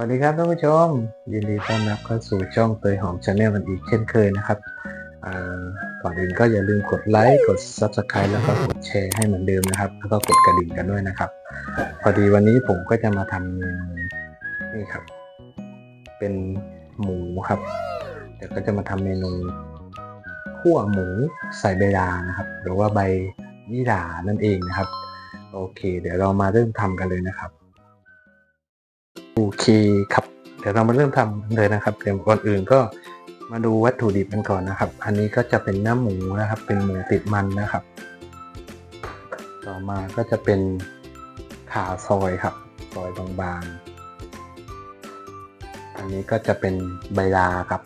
วัสดีครับท่านผู้ชม ยินดีต้อนรับเข้าสู่ช่องเตยหอมชาแนลกันอีกเช่นเคยนะครับก่อนอื่นก็อย่าลืมกดไลค์กด Subscribe แล้วก็กดแชร์ให้เหมือนเดิมนะครับ แล้วก็กดกระดิ่งกันด้วยนะครับ พอดีวันนี้ผมก็จะมาทำเมนูนี่ครับ เป็นหมูครับเดี๋ยวก็จะมาทำเมนูขั่วหมูใส่ใบดานะครับ หรือว่าใบยี่หร่านั่นเองนะครับ โอเค เดี๋ยวเรามาเริ่มทำกันเลยนะครับ โอเคครับ เดี๋ยวเรามาเริ่มทำเลยนะครับเดี๋ยวก่อนอื่นก็มาดูวัตถุดิบกันก่อนนะครับ อันนี้ก็จะเป็นเนื้อหมูนะครับ เป็นหมูติดมันนะครับ ต่อมาก็จะเป็นขาซอยครับ ซอยบางๆ อันนี้ก็จะเป็นใบลาครับ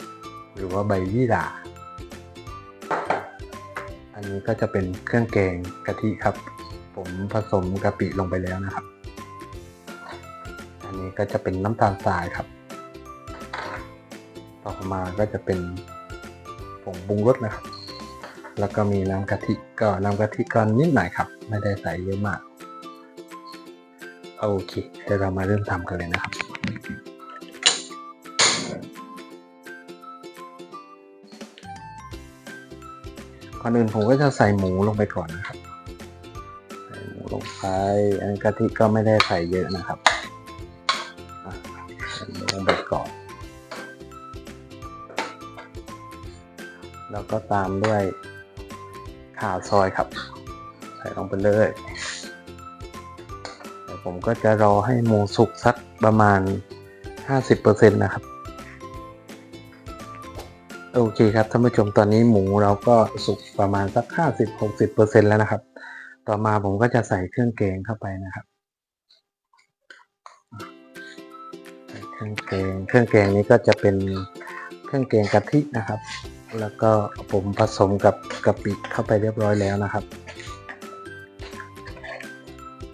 หรือว่าใบยี่หร่าอันนี้ก็จะเป็นเครื่องแกงกะทิครับ ผมผสมกะปิลงไปแล้วนะครับ อันนี้ก็จะเป็นน้ำตาลทรายครับ ต่อมาก็จะเป็นผงปรุงรสนะครับ แล้วก็มีน้ำกะทิก็น้ำกะทิก็นิดหน่อยครับ ไม่ได้ใส่เยอะมากโอเคเดี๋ยวเรามาเริ่มทำกันเลยนะครับก่อนอื่นผมก็จะใส่หมูลงไปก่อนนะครับ ใส่หมูลงไปอันกะทิก็ไม่ได้ใส่เยอะนะครับ แล้วก็ตามด้วยข่าซอยครับ ใส่ลงไปเลยผมก็จะรอให้หมูสุกสักประมาณ 50%นะครับ โอเคครับท่านผู้ชมตอนนี้หมูเราก็สุกประมาณสัก 50-60%แล้วนะครับ ต่อมาผมก็จะใส่เครื่องแกงเข้าไปนะครับเครื่องแกงเครื่องแกงนี้ก็จะเป็นเครื่องแกงกะทินะครับ แล้วก็ผมผสมกับกะปิเข้าไปเรียบร้อยแล้วนะครับ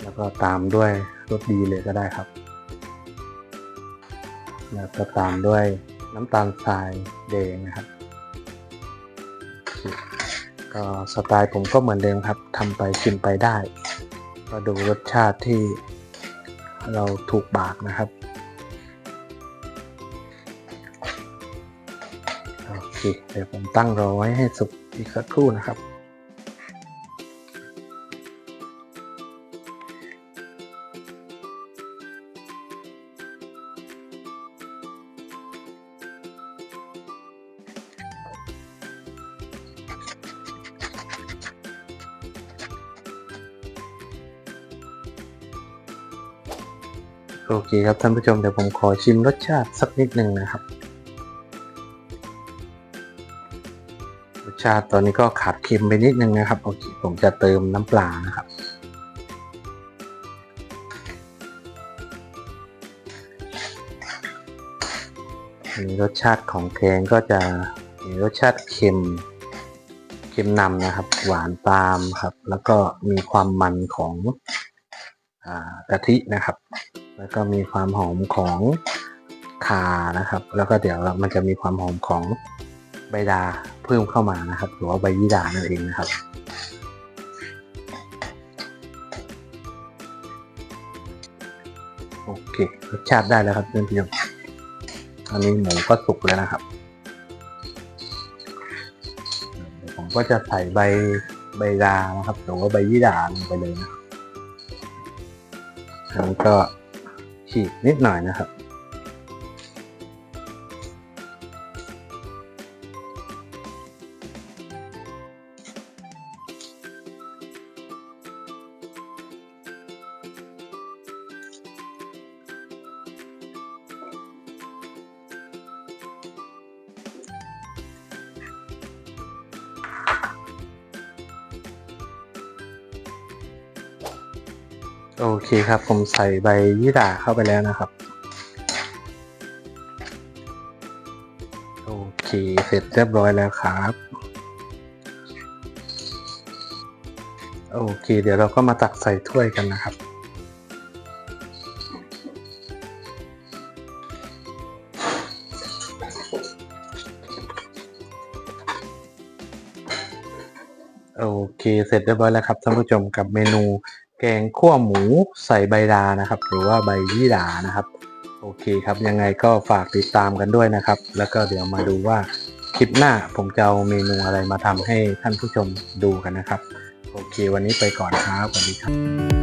แล้วก็ตามด้วยรสดีเลยก็ได้ครับ แล้วก็ตามด้วยน้ำตาลทรายแดงนะครับก็สไตล์ผมก็เหมือนเดิมครับทำไปชิมไปได้ ก็ดูรสชาติที่เราถูกปากนะครับ โอเคเดี๋ยวผมตั้งรอไว้ให้สุกอีกสักครู่นะครับโอเคครับท่านผู้ชมเดี๋ยวผมขอชิมรสชาติสักนิดหนึ่งนะครับ รสชาติตอนนี้ก็ขาดเค็มไปนิดนึงนะครับโอเคผมจะเติมน้ำปลานะครับอันนี้รสชาติของแกงก็จะมีรสชาติเค็มเค็มนำนะครับ หวานตามครับ แล้วก็มีความมันของอกะทินะครับ แล้วก็มีความหอมของขานะครับ แล้วก็เดี๋ยวมันจะมีความหอมของใบดา เพิ่มเข้ามานะครับ หรือว่าใบยี่ดานั่นเองนะครับ โอเครสชาติได้แล้วครับเพื่อนๆอันนี้หมูก็สุกแล้วนะครับผมก็จะใส่ใบใบดานะครับหรือว่าใบยี่ดาลงไปเลยนะครับอันนี้ก็ฉีกนิดหน่อยนะครับ โอเคครับ ผมใส่ใบยี่หร่าเข้าไปแล้วนะครับ โอเค เสร็จเรียบร้อยแล้วครับ โอเค เดี๋ยวเราก็มาตักใส่ถ้วยกันนะครับโอเค เสร็จเรียบร้อยแล้วครับท่านผู้ชมกับเมนู แกงขั่วหมูใส่ใบดานะครับ หรือว่าใบยี่ดานะครับ โอเคครับยังไงก็ฝากติดตามกันด้วยนะครับ แล้วก็เดี๋ยวมาดูว่าคลิปหน้าผมจะเอาเมนูอะไรมาทำให้ท่านผู้ชมดูกันนะครับ โอเค วันนี้ไปก่อนครับสวัสดีครับ